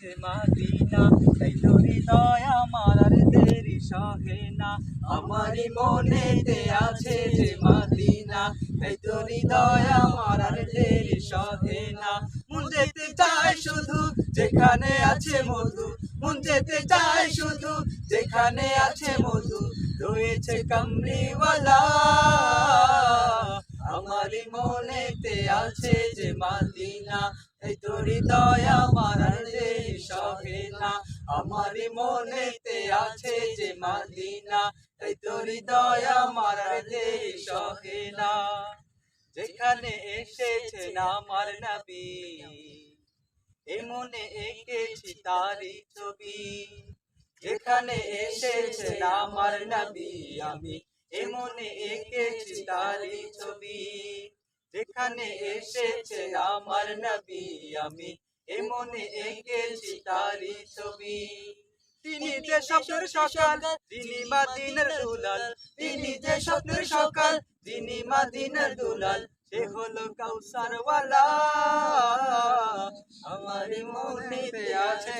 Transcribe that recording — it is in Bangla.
যে মাদিনা। তাই তো হৃদয় আমার দেরি সহে না। আমারই মনেতে আছে যে মাদিনা। তাই তো হৃদয় আমার দেরি সহে না। মন যেতে চায় শুধু যেখানে আছে মধু। মন যেতে চায় শুধু যেখানে আছে মধু। রয়েছে কামলিওয়ালা। আমারই মনেতে আছে যে মাদিনা। এই তো হৃদয় আমার সহে না আমারই মনেতে আছে যে মাদিনা এই তো হৃদয় আমার সহে না যেখানে এসেছে আমার নবী এ মনে এঁকেছি তারি ছবি। যেখানে এসেছে আমার নবী, আমি এ মনে এঁকেছি তারি ছবি। যেখানে এসেছে আমার নবী, আমি এ মনে এঁকেছি তারি ছবি। তিনি যে স্বপ্নের সকাল যিনি মাদিনের দুলাল। তিনি যে স্বপ্নের সকাল যিনি মাদিনের দুলাল। সে হলো কাউসারওয়ালা। আমার মনেতে আছে